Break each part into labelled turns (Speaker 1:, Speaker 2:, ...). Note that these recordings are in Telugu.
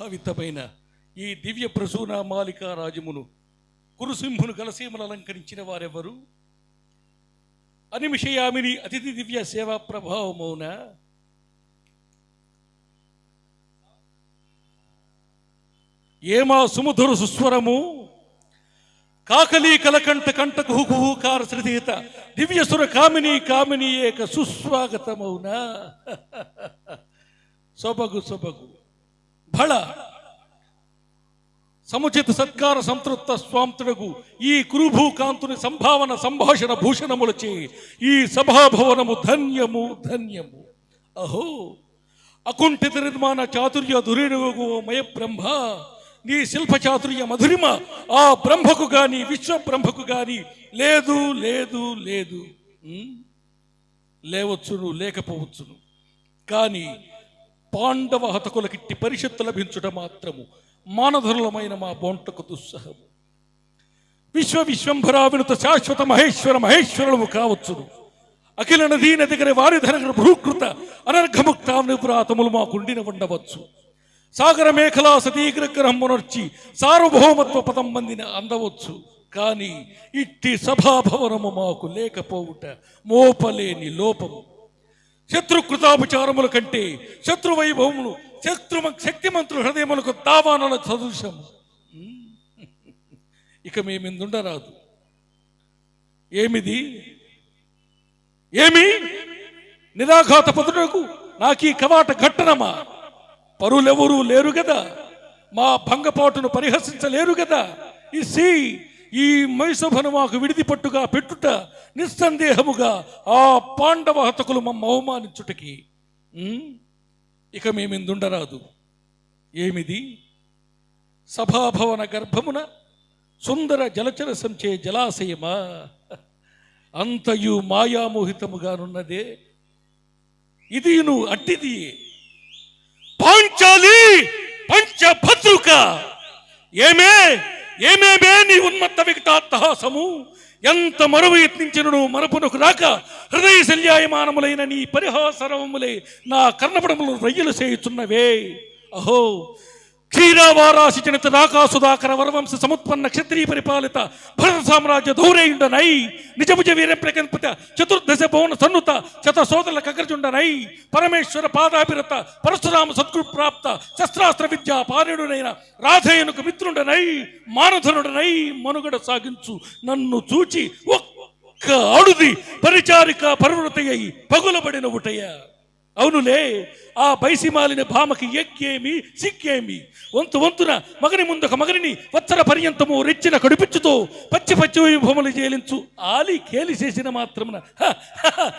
Speaker 1: భావితమైన ఈ దివ్య ప్రసూన మాలికా రాజమును కురుసింహును గలసీమలు అలంకరించిన వారెవరు? అనిమిషయామిని అతిథి దివ్య సేవా ప్రభావమౌన ఏమా సుమధుర సుస్వరము? కాకలీ కలకంఠ కంఠ కుహుకుహుకార దివ్య సుర కామిని కామిని ఏక సుస్వాగతమౌనా? సొబగు సొబగు. భళ సముచిత సత్కార సంతృప్త స్వాంతుడగు ఈ కురుభూకాంతుని సంభావన సంభాషణ భూషణములచే ఈ సభాభవనము ధన్యము ధన్యము అహో అకుంఠిత నిర్మాణ చాతుర్య దురిడుగు మయ బ్రహ్మ నీ శిల్ప చాతుర్య మధురిమ ఆ బ్రహ్మకు గాని విశ్వ బ్రహ్మకు గాని లేదు లేదు లేదు లేవచ్చును లేకపోవచ్చును కానీ పాండవ హతకులకిట్టి పరిషత్తు లభించుట మాత్రము. మానధరులమైన మా బొంటకు దుస్సహము. విశ్వ విశ్వంభరా వినుత శాశ్వత మహేశ్వర మహేశ్వరులము కావచ్చును. అఖిల నదీ నదిగర వారి ధనగర భూకృత అనర్ఘముక్తానుపురాతములు మాకుండిన ఉండవచ్చు సాగర మేఖలా సతీగ్రగ్రహమునర్చి సార్వభౌమత్వ పదం మందిని అందవచ్చు. కానీ ఇట్టి సభాభవనము మాకు లేకపోవుట మోపలేని లోపము. శత్రుకృతాపచారముల కంటే శత్రు వైభవములు శత్రు శక్తిమంతుల హృదయములకు దావానల సదృశము ఇక మేమిందుండరాదు ఏమిది? ఏమి? నిరాఘాత పదునకు నాకు ఈ కవాట ఘట్టనమా? పరులెవరూ లేరు కదా మా భంగపాటును పరిహసించలేరు కదా ఈ సి ఈ మైసభను మాకు విడిది పట్టుగా పెట్టుట నిస్సందేహముగా ఆ పాండవ హతకులు మమ్మ అవమానించుటకి. ఉమ్, ఇక మేమిందుండరాదు. ఏమిది? సభాభవన గర్భమున సుందర జలచర సంచే జలాశయమా? అంతయు మాయామోహితముగానున్నదే. నువ్వు అట్టిది పాంచాలి పంచభద్రుక. ఏమే? ఏమేమే నీ ఉన్మత్త వికటాత్తహాసము ఎంత మరువు యత్నించినను మరపునకు రాక హృదయ శల్యాయమానములైన నీ పరిహాసరవములే నా కర్ణపడములు రయ్యలు చేయుచున్నవే. అహో క్షీరావారాశి జనిత రాకాసుదాకర వరవంశ సముత్పన్న క్షత్రియ పరిపాలిత భరత సామ్రాజ్య ధౌరేయుండనై నిజభుజ వీర ప్రకంపిత చతుర్దశ భవన సన్నుత శత సోదరుల కగర్జుండనై పరమేశ్వర పాదాభిరత పరశురామ సద్గురు ప్రాప్త శస్త్రాస్త్ర విద్యా పారేడునైన నై. మిత్రుండనై మానధనుడనై మనుగడ సాగించు నన్ను చూచి ఒక్క అడుది పరిచారిక పరువృతయ్యి పగులబడిన ఉటయ్యా అవునులే ఆ బైసిమాలిన భామకి ఎక్కేమి సిక్కేమి? వంతు వంతున మగని ముందొక మగనిని వత్సర పర్యంతము రెచ్చిన కడుపిచ్చుతో పచ్చి పచ్చి భూములు చేలించు ఆలి కేలి చేసిన మాత్రమున. హ, హ, హ,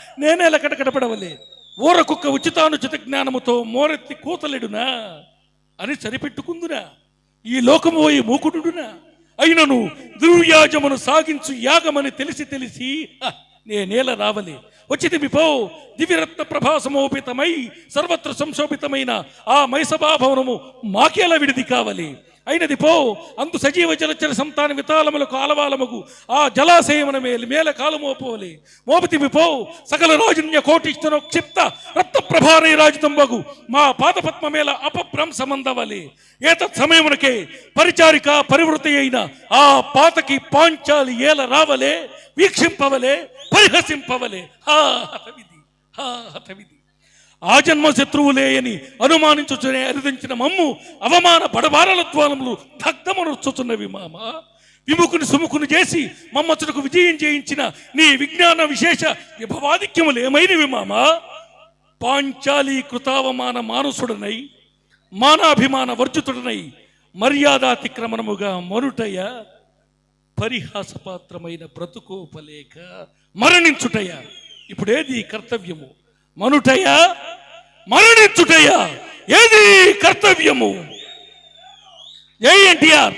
Speaker 1: ఊర కుక్క ఉచితానుచిత జ్ఞానముతో మోరెత్తి కూతలేడునా? అని సరిపెట్టుకుందునా? ఈ లోకము పోయి మూకుడునా అయినను దుర్యాజమును సాగించు యాగమని తెలిసి తెలిసి నే నేల రావలే. వచ్చింది విభో దివ్యరత్న ప్రభాసమోపితమై సర్వత్ర సంశోభితమైన ఆ మైసభాభవనము మాకేలా విడిది కావాలి. అయినది పో. అందు సజీవ జలచర సంతాన వితాళములకు ఆలవాలముగు. ఆ జలాశయమున మేలు మేల కాలమోపోలే మోపతిమి పో. సకల రాజున్య కోటిష్టను క్షిప్త రక్త ప్రభారై రాజుతంబగు. మా పాదపద్మ మేల అపభ్రంశమందవలే. ఏతత్ సమయమునకే పరిచారిక పరివృతి అయిన ఆ పాతకి పాంచాలి ఏల రావలే వీక్షింపవలే పరిహసింపవలే. హా హతవిధి. హా హతవిధి. ఆ జన్మ శత్రువులే అని అనుమానించుచునే అరిదించిన మమ్ము అవమాన బడబారలత్వాలములు దగ్ధమనొచ్చుతున్నవి మామ. విముకుని సుముకుని చేసి మమ్మచులకు విజయం చేయించిన నీ విజ్ఞాన విశేష విభవాధిక్యములు ఏమైనవి మామ? పాంచాలి కృతావమాన మానసుడనై మానాభిమాన వర్జితుడనై మర్యాదాతిక్రమణముగా పరిహాస పరిహాసపాత్రమైన బ్రతుకోపలేక మరణించుటయ. ఇప్పుడేది కర్తవ్యము. మనుటయా? మరణించుటయా? ఏది కర్తవ్యము? ఏ ఎన్టీఆర్.